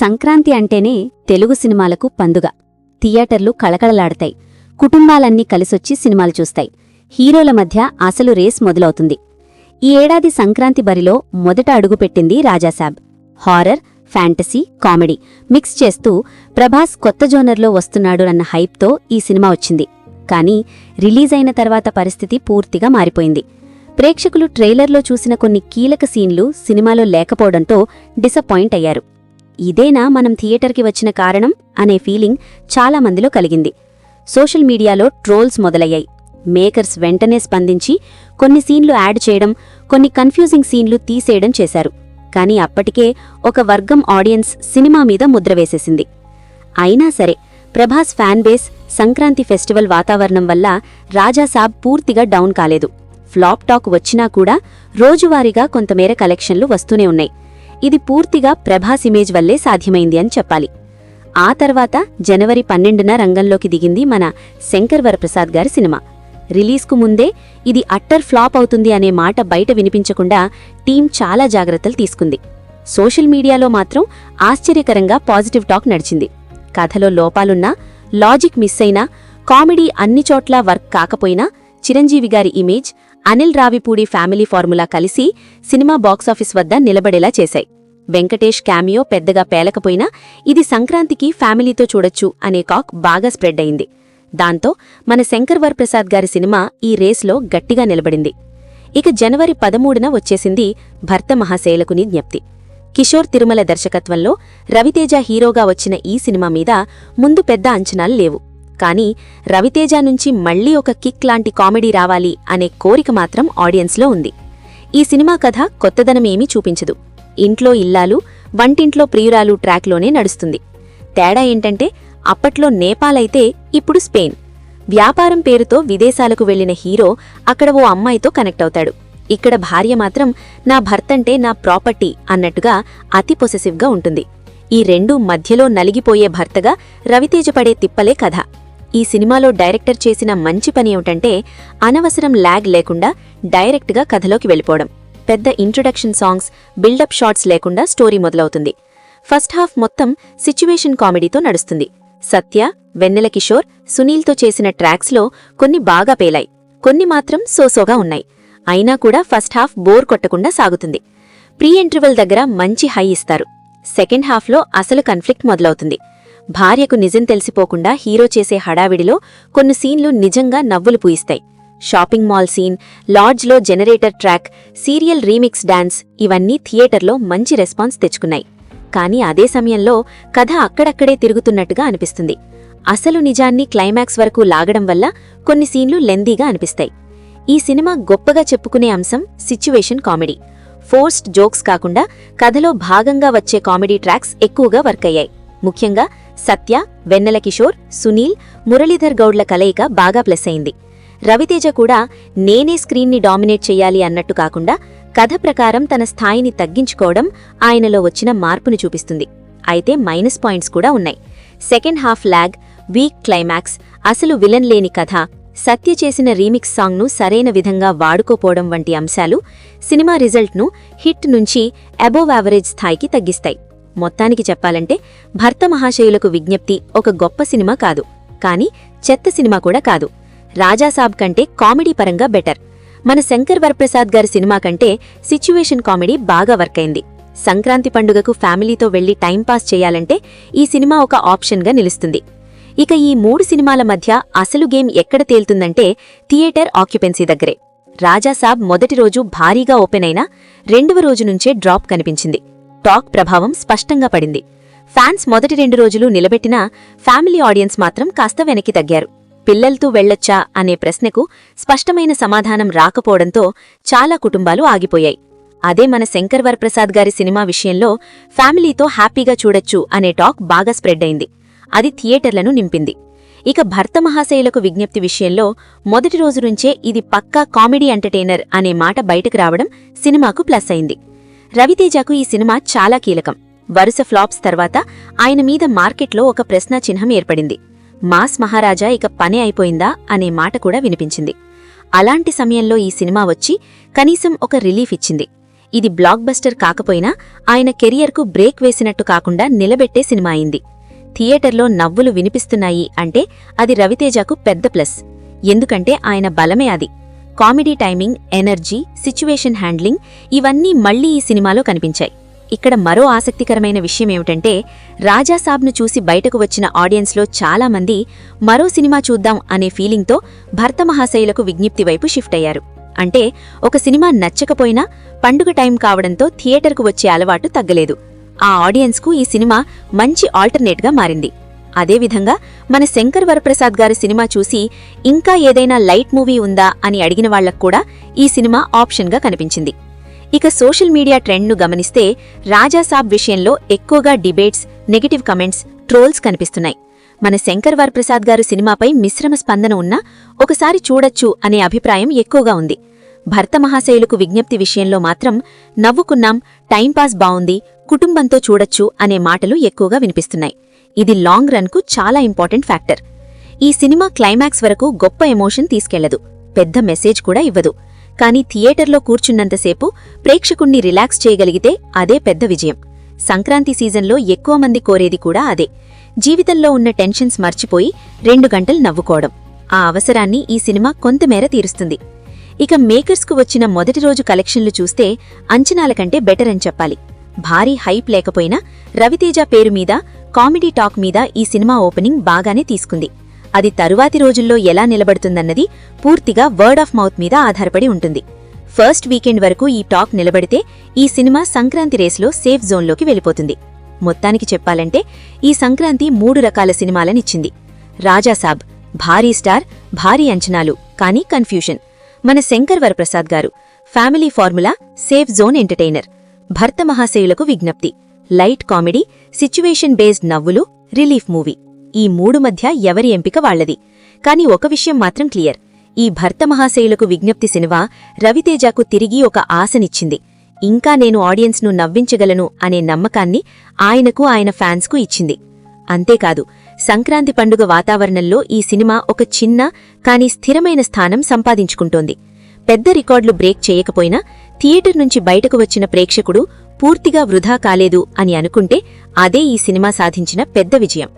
సంక్రాంతి అంటేనే తెలుగు సినిమాలకు పందుగ థియేటర్లు కళకళలాడతాయి. కుటుంబాలన్నీ కలిసొచ్చి సినిమాలు చూస్తాయి. హీరోల మధ్య అసలు రేస్ మొదలవుతుంది. ఈ ఏడాది సంక్రాంతి బరిలో మొదట అడుగుపెట్టింది Rajasaab. Horror fantasy comedy mix చేస్తూ ప్రభాస్ కొత్త జోనర్లో వస్తున్నాడు అన్న హైప్తో ఈ సినిమా వచ్చింది. కానీ రిలీజ్ అయిన తర్వాత పరిస్థితి పూర్తిగా మారిపోయింది. ప్రేక్షకులు ట్రైలర్లో చూసిన కొన్ని కీలక సీన్లు సినిమాలో లేకపోవడంతో డిసప్పాయింట్ అయ్యారు. ఇదేనా మనం థియేటర్కి వచ్చిన కారణం అనే ఫీలింగ్ చాలా మందిలో కలిగింది. సోషల్ మీడియాలో ట్రోల్స్ మొదలయ్యాయి. మేకర్స్ వెంటనే స్పందించి కొన్ని సీన్లు యాడ్ చేయడం కొన్ని కన్ఫ్యూజింగ్ సీన్లు తీసేయడం చేశారు. కానీ అప్పటికే ఒక వర్గం ఆడియన్స్ సినిమా మీద ముద్ర వేసేసింది. అయినా సరే Prabhas fan base Sankranti festival వాతావరణం వల్ల రాజాసాబ్ పూర్తిగా డౌన్ కాలేదు. ఫ్లాప్ టాక్ వచ్చినా కూడా రోజువారీగా కొంతమేర కలెక్షన్లు వస్తూనే ఉన్నాయి. ఇది పూర్తిగా ప్రభాస్ ఇమేజ్ వల్లే సాధ్యమైంది అని చెప్పాలి. ఆ తర్వాత జనవరి పన్నెండున రంగంలోకి దిగింది మన శంకర్ వరప్రసాద్ గారి సినిమా. రిలీజ్కు ముందే ఇది అట్టర్ ఫ్లాప్ అవుతుంది అనే మాట బయట వినిపించకుండా టీం చాలా జాగ్రత్తలు తీసుకుంది. సోషల్ మీడియాలో మాత్రం ఆశ్చర్యకరంగా పాజిటివ్ టాక్ నడిచింది. కథలో లోపాలున్నా లాజిక్ మిస్ అయినా కామెడీ అన్ని చోట్ల వర్క్ కాకపోయినా చిరంజీవి గారి image Anil Ravipudi family formula కలిసి సినిమా బాక్సాఫీస్ వద్ద నిలబడేలా చేశాయి. వెంకటేష్ క్యామియో పెద్దగా పేలకపోయినా ఇది సంక్రాంతికి ఫ్యామిలీతో చూడొచ్చు అనే కాక్ బాగా స్ప్రెడ్ అయింది. దాంతో మన శంకర్ వరప్రసాద్ గారి సినిమా ఈ రేస్లో గట్టిగా నిలబడింది. ఇక జనవరి పదమూడున వచ్చేసింది భర్త మహాశైలకుని జ్ఞప్తి. కిషోర్ తిరుమల దర్శకత్వంలో రవితేజ హీరోగా వచ్చిన ఈ సినిమా మీద ముందు పెద్ద అంచనాలు లేవు. కానీ రవితేజ నుంచి మళ్ళీ ఒక కిక్ లాంటి కామెడీ రావాలి అనే కోరిక మాత్రం ఆడియన్స్లో ఉంది. ఈ సినిమా కథ కొత్తదనమేమీ చూపించదు. ఇంట్లో ఇల్లాలు వంటింట్లో ప్రియురాలు ట్రాక్లోనే నడుస్తుంది. తేడా ఏంటంటే అప్పట్లో నేపాల్ అయితే ఇప్పుడు స్పెయిన్. వ్యాపారం పేరుతో విదేశాలకు వెళ్ళిన హీరో అక్కడ ఓ అమ్మాయితో కనెక్ట్ అవుతాడు. ఇక్కడ భార్య మాత్రం నా భర్తంటే నా ప్రాపర్టీ అన్నట్టుగా అతి పొసెసివ్గా ఉంటుంది. ఈ రెండూ మధ్యలో నలిగిపోయే భర్తగా రవితేజ పడే తిప్పలే కథ. ఈ సినిమాలో డైరెక్టర్ చేసిన మంచి పని ఏమిటంటే అనవసరం ల్యాగ్ లేకుండా డైరెక్ట్గా కథలోకి వెళ్ళిపోవడం. పెద్ద introduction songs build up shots లేకుండా స్టోరీ మొదలవుతుంది. ఫస్ట్ హాఫ్ మొత్తం సిచ్యువేషన్ కామెడీతో నడుస్తుంది. సత్య వెన్నెల కిషోర్ సునీల్తో చేసిన ట్రాక్స్లో కొన్ని బాగా పేలాయి. కొన్ని మాత్రం సోసోగా ఉన్నాయి. అయినా కూడా ఫస్ట్ హాఫ్ బోర్ కొట్టకుండా సాగుతుంది. ప్రీ ఇంటర్వెల్ దగ్గర మంచి హై ఇస్తారు. సెకండ్ హాఫ్లో అసలు కన్ఫ్లిక్ట్ మొదలవుతుంది. భార్యకు నిజం తెలిసిపోకుండా హీరో చేసే హడావిడిలో కొన్ని సీన్లు నిజంగా నవ్వులు పూయిస్తాయి. Shopping mall scene లాడ్జ్లో generator track serial remix dance ఇవన్నీ థియేటర్లో మంచి రెస్పాన్స్ తెచ్చుకున్నాయి. కానీ అదే సమయంలో కథ అక్కడక్కడే తిరుగుతున్నట్టుగా అనిపిస్తుంది. అసలు నిజాన్ని క్లైమాక్స్ వరకు లాగడం వల్ల కొన్ని సీన్లు లెందీగా అనిపిస్తాయి. ఈ సినిమా గొప్పగా చెప్పుకునే అంశం సిచ్యువేషన్ కామెడీ. ఫోర్స్డ్ జోక్స్ కాకుండా కథలో భాగంగా వచ్చే కామెడీ ట్రాక్స్ ఎక్కువగా వర్క్ అయ్యాయి. ముఖ్యంగా సత్య వెన్నెల కిషోర్ సునీల్ మురళీధర్ గౌడ్ల కలయిక బాగా ప్లస్ అయింది. రవితేజ కూడా నేనే స్క్రీన్ని డామినేట్ చెయ్యాలి అన్నట్టు కాకుండా కథ ప్రకారం తన స్థాయిని తగ్గించుకోవడం ఆయనలో వచ్చిన మార్పును చూపిస్తుంది. అయితే మైనస్ పాయింట్స్ కూడా ఉన్నాయి. Second half lag weak climax అసలు విలన్ లేని కథ సత్య చేసిన రీమిక్స్ సాంగ్ను సరైన విధంగా వాడుకోపోవడం వంటి అంశాలు సినిమా రిజల్ట్ను హిట్ నుంచి అబోవ్ యావరేజ్ స్థాయికి తగ్గిస్తాయి. మొత్తానికి చెప్పాలంటే భర్త మహాశయులకు విజ్ఞప్తి ఒక గొప్ప సినిమా కాదు. కానీ చెత్త సినిమా కూడా కాదు. రాజాసాబ్ కంటే కామెడీ పరంగా బెటర్. మన శంకర్ వరప్రసాద్ గారి సినిమా కంటే సిచ్యువేషన్ కామెడీ బాగా వర్క్ అయింది. సంక్రాంతి పండుగకు ఫ్యామిలీతో వెళ్ళి టైంపాస్ చేయాలంటే ఈ సినిమా ఒక ఆప్షన్గా నిలుస్తుంది. ఇక ఈ మూడు సినిమాల మధ్య అసలు గేమ్ ఎక్కడ తేలుతుందంటే థియేటర్ ఆక్యుపెన్సీ దగ్గరే. రాజాసాబ్ మొదటి రోజు భారీగా ఓపెన్ అయినా రెండవ రోజు నుంచే డ్రాప్ కనిపించింది. టాక్ ప్రభావం స్పష్టంగా పడింది. ఫ్యాన్స్ మొదటి రెండు రోజులు నిలబెట్టినా ఫ్యామిలీ ఆడియన్స్ మాత్రం కాస్త వెనక్కి తగ్గారు. పిల్లలతో వెళ్ళొచ్చా అనే ప్రశ్నకు స్పష్టమైన సమాధానం రాకపోవడంతో చాలా కుటుంబాలు ఆగిపోయాయి. అదే మన శంకర్ వరప్రసాద్ గారి సినిమా విషయంలో ఫ్యామిలీతో హ్యాపీగా చూడొచ్చు అనే టాక్ బాగా స్ప్రెడ్ అయింది. అది థియేటర్లను నింపింది. ఇక భర్త మహాశయులకు విజ్ఞప్తి విషయంలో మొదటి రోజు నుంచే ఇది పక్కా కామెడీ ఎంటర్టైనర్ అనే మాట బయటకు రావడం సినిమాకు ప్లస్ అయింది. రవితేజకు ఈ సినిమా చాలా కీలకం. వరుస ఫ్లాప్స్ తర్వాత ఆయన మీద మార్కెట్లో ఒక ప్రశ్న చిహ్నం ఏర్పడింది. మాస్ మహారాజా ఇక పనే అయిపోయిందా అనే మాట కూడా వినిపించింది. అలాంటి సమయంలో ఈ సినిమా వచ్చి కనీసం ఒక రిలీఫ్ ఇచ్చింది. ఇది బ్లాక్ బస్టర్ కాకపోయినా ఆయన కెరియర్కు బ్రేక్ వేసినట్టు కాకుండా నిలబెట్టే సినిమా అయింది. థియేటర్లో నవ్వులు వినిపిస్తున్నాయి అంటే అది రవితేజకు పెద్ద ప్లస్. ఎందుకంటే ఆయన బలమే అది. Comedy timing energy situation handling ఇవన్నీ మళ్ళీ ఈ సినిమాలో కనిపించాయి. ఇక్కడ మరో ఆసక్తికరమైన విషయం ఏమిటంటే రాజాసాబ్ను చూసి బయటకు వచ్చిన ఆడియన్స్లో చాలామంది మరో సినిమా చూద్దాం అనే ఫీలింగ్తో భర్త మహాశయులకు విజ్ఞప్తి వైపు షిఫ్ట్ అయ్యారు. అంటే ఒక సినిమా నచ్చకపోయినా పండుగ టైం కావడంతో థియేటర్కు వచ్చే అలవాటు తగ్గలేదు. ఆ ఆడియన్స్కు ఈ సినిమా మంచి ఆల్టర్నేట్గా మారింది. అదేవిధంగా మన శంకర్ వరప్రసాద్ గారి సినిమా చూసి ఇంకా ఏదైనా లైట్ మూవీ ఉందా అని అడిగిన వాళ్ళకు కూడా ఈ సినిమా ఆప్షన్గా కనిపించింది. ఇక సోషల్ మీడియా ట్రెండ్ను గమనిస్తే రాజాసాబ్ విషయంలో ఎక్కువగా డిబేట్స్ నెగటివ్ కమెంట్స్ ట్రోల్స్ కనిపిస్తున్నాయి. మన శంకర్ వరప్రసాద్ గారు సినిమాపై మిశ్రమ స్పందన ఉన్నా ఒకసారి చూడొచ్చు అనే అభిప్రాయం ఎక్కువగా ఉంది. భర్త మహాశయులకు విజ్ఞప్తి విషయంలో మాత్రం నవ్వుకున్నాం టైంపాస్ బావుంది కుటుంబంతో చూడొచ్చు అనే మాటలు ఎక్కువగా వినిపిస్తున్నాయి. ఇది లాంగ్ రన్కు చాలా ఇంపార్టెంట్ ఫ్యాక్టర్. ఈ సినిమా క్లైమాక్స్ వరకు గొప్ప ఎమోషన్ తీసుకెళ్ళదు. పెద్ద మెసేజ్ కూడా ఇవ్వదు. కానీ థియేటర్లో కూర్చున్నంతసేపు ప్రేక్షకుణ్ణి రిలాక్స్ చేయగలిగితే అదే పెద్ద విజయం. సంక్రాంతి సీజన్లో ఎక్కువ మంది కోరేది కూడా అదే. జీవితంలో ఉన్న టెన్షన్స్ మర్చిపోయి రెండు గంటలు నవ్వుకోవడం. ఆ అవసరాన్ని ఈ సినిమా కొంతమేర తీరుస్తుంది. ఇక మేకర్స్కు వచ్చిన మొదటి రోజు కలెక్షన్లు చూస్తే అంచనాల కంటే బెటర్ అని చెప్పాలి. భారీ హైప్ లేకపోయినా రవితేజ పేరు మీద కామెడీ టాక్ మీద ఈ సినిమా ఓపెనింగ్ బాగానే తీసుకుంది. అది తరువాతి రోజుల్లో ఎలా నిలబడుతుందన్నది పూర్తిగా వర్డ్ ఆఫ్ మౌత్ మీద ఆధారపడి ఉంటుంది. ఫస్ట్ వీకెండ్ వరకు ఈ టాక్ నిలబడితే ఈ సినిమా సంక్రాంతి రేస్లో సేఫ్ జోన్లోకి వెళ్ళిపోతుంది. మొత్తానికి చెప్పాలంటే ఈ సంక్రాంతి మూడు రకాల సినిమాలనిచ్చింది. రాజాసాబ్ భారీ స్టార్ భారీ అంచనాలు కానీ కన్ఫ్యూషన్ మన శంకర్ వరప్రసాద్ గారు family formula safe zone entertainer Bhartha Mahasayulaku Vignapthi. Light comedy situation based నవ్వులు రిలీఫ్ మూవీ. ఈ మూడు మధ్య ఎవరి ఎంపిక వాళ్ళది కాని ఒక విషయం మాత్రం క్లియర్. ఈ భర్త మహాశయులకు విజ్ఞప్తి సినిమా రవితేజకు తిరిగి ఒక ఆశనిచ్చింది. ఇంకా నేను ఆడియన్స్ను నవ్వించగలను అనే నమ్మకాన్ని ఆయనకు ఆయన ఫ్యాన్స్కు ఇచ్చింది. అంతేకాదు సంక్రాంతి పండుగ వాతావరణంలో ఈ సినిమా ఒక చిన్న కాని స్థిరమైన స్థానం సంపాదించుకుంటోంది. పెద్ద రికార్డులు బ్రేక్ చేయకపోయినా థియేటర్ నుంచి బయటకు వచ్చిన ప్రేక్షకుడు పూర్తిగా వృధా కాలేదు అని అనుకుంటే అదే ఈ సినిమా సాధించిన పెద్ద విజయం.